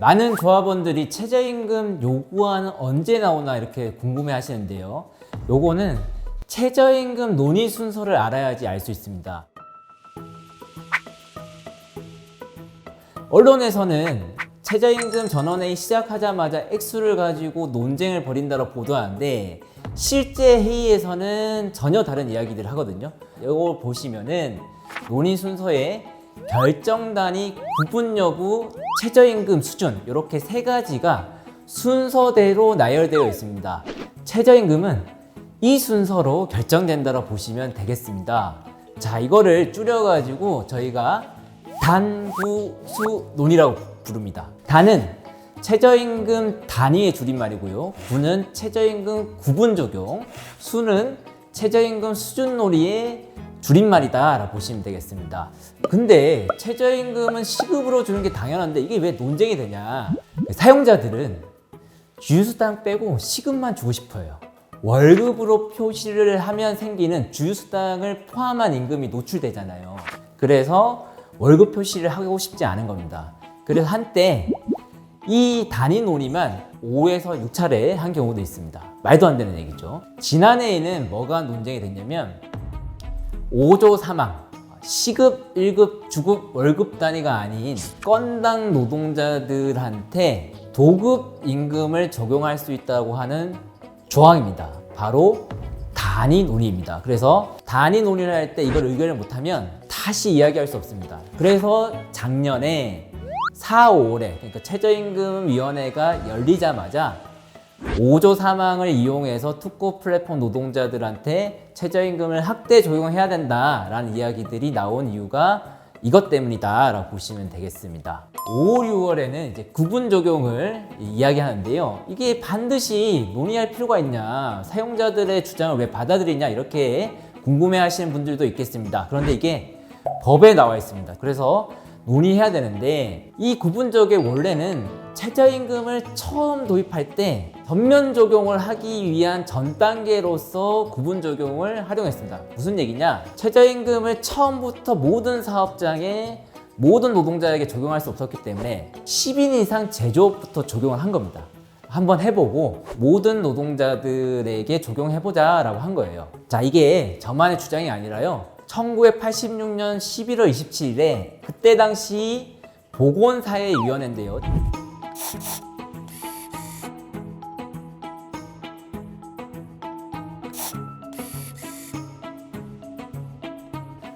많은 조합원들이 최저임금 요구안은 언제 나오나 이렇게 궁금해 하시는데요. 요거는 최저임금 논의 순서를 알아야지 알 수 있습니다. 언론에서는 최저임금 전원회의 시작하자마자 액수를 가지고 논쟁을 벌인다고 보도하는데 실제 회의에서는 전혀 다른 이야기들을 하거든요. 이거 보시면은 논의 순서에 결정단위 구분 여부, 최저임금 수준 이렇게 세 가지가 순서대로 나열되어 있습니다. 최저임금은 이 순서로 결정된다고 보시면 되겠습니다. 자, 이거를 줄여가지고 저희가 단 구 수 논이라고 부릅니다. 단은 최저임금 단위의 줄임말이고요. 구는 최저임금 구분 적용, 수는 최저임금 수준 놀이의 줄임말이다라고 보시면 되겠습니다. 근데 최저임금은 시급으로 주는 게 당연한데 이게 왜 논쟁이 되냐? 사용자들은 주유수당 빼고 시급만 주고 싶어요. 월급으로 표시를 하면 생기는 주유수당을 포함한 임금이 노출되잖아요. 그래서 월급 표시를 하고 싶지 않은 겁니다. 그래서 한때 이 단위 논의만 5에서 6차례 한 경우도 있습니다. 말도 안 되는 얘기죠. 지난해에는 뭐가 논쟁이 됐냐면 5조 사망, 시급, 1급, 주급, 월급 단위가 아닌 건당 노동자들한테 도급 임금을 적용할 수 있다고 하는 조항입니다. 바로 단위 논의입니다. 그래서 단위 논의를 할 때 이걸 의결을 못하면 다시 이야기할 수 없습니다. 그래서 작년에 4, 5월에 그러니까 최저임금위원회가 열리자마자 5조 사망을 이용해서 특고 플랫폼 노동자들한테 최저임금을 확대 적용해야 된다라는 이야기들이 나온 이유가 이것 때문이다라고 보시면 되겠습니다. 5, 6월에는 이제 구분 적용을 이야기하는데요. 이게 반드시 논의할 필요가 있냐, 사용자들의 주장을 왜 받아들이냐 이렇게 궁금해하시는 분들도 있겠습니다. 그런데 이게 법에 나와 있습니다. 그래서 논의해야 되는데 이 구분적의 원래는 최저임금을 처음 도입할 때 전면 적용을 하기 위한 전 단계로서 구분 적용을 활용했습니다. 무슨 얘기냐? 최저임금을 처음부터 모든 사업장에 모든 노동자에게 적용할 수 없었기 때문에 10인 이상 제조업부터 적용을 한 겁니다. 한번 해보고 모든 노동자들에게 적용해보자 라고 한 거예요. 자, 이게 저만의 주장이 아니라요. 1986년 11월 27일에 그때 당시 보건사회위원회인데요.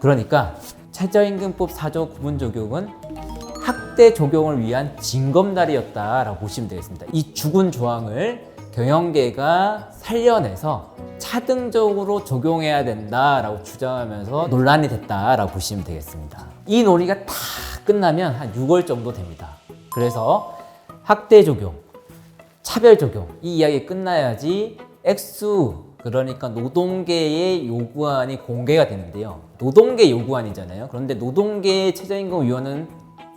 그러니까 최저임금법 4조 구분 적용은 학대 적용을 위한 징검다리였다라고 보시면 되겠습니다. 이 죽은 조항을 경영계가 살려내서 차등적으로 적용해야 된다라고 주장하면서 논란이 됐다라고 보시면 되겠습니다. 이 논의가 다 끝나면 한 6월 정도 됩니다. 그래서 학대 적용, 차별 적용 이 이야기 끝나야지 액수 그러니까 노동계의 요구안이 공개가 되는데요. 노동계 요구안이잖아요. 그런데 노동계의 최저임금위원은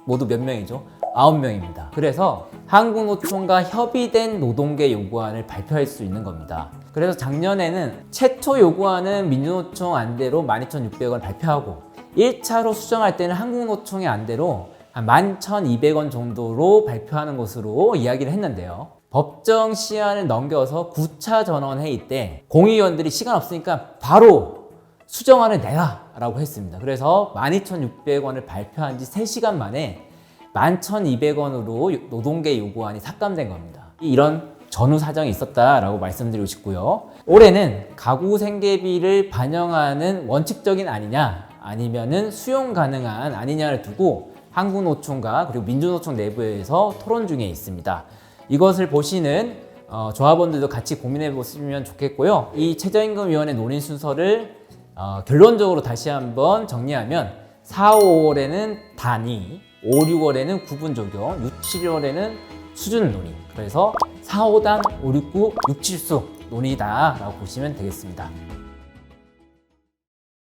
모두 몇 명이죠? 9명입니다. 그래서 한국노총과 협의된 노동계 요구안을 발표할 수 있는 겁니다. 그래서 작년에는 최초 요구안은 민주노총 안대로 12,600원 발표하고 1차로 수정할 때는 한국노총의 안대로 한 11,200원 정도로 발표하는 것으로 이야기를 했는데요. 법정 시한을 넘겨서 9차 전원 회의 때 공의원들이 시간 없으니까 바로 수정안을 내라 라고 했습니다. 그래서 12,600원을 발표한 지 3시간 만에 11,200원으로 노동계 요구안이 삭감된 겁니다. 이런 전후 사정이 있었다라고 말씀드리고 싶고요. 올해는 가구 생계비를 반영하는 원칙적인 아니냐 아니면은 수용 가능한 아니냐를 두고 한국노총과 그리고 민주노총 내부에서 토론 중에 있습니다. 이것을 보시는 어, 조합원들도 같이 고민해 보시면 좋겠고요. 이 최저임금위원회 논의 순서를 어, 결론적으로 다시 한번 정리하면 4, 5월에는 단위, 5, 6월에는 구분 적용, 6, 7월에는 수준 논의. 그래서 4, 5단, 5, 6, 9, 6, 7수 논의다라고 보시면 되겠습니다.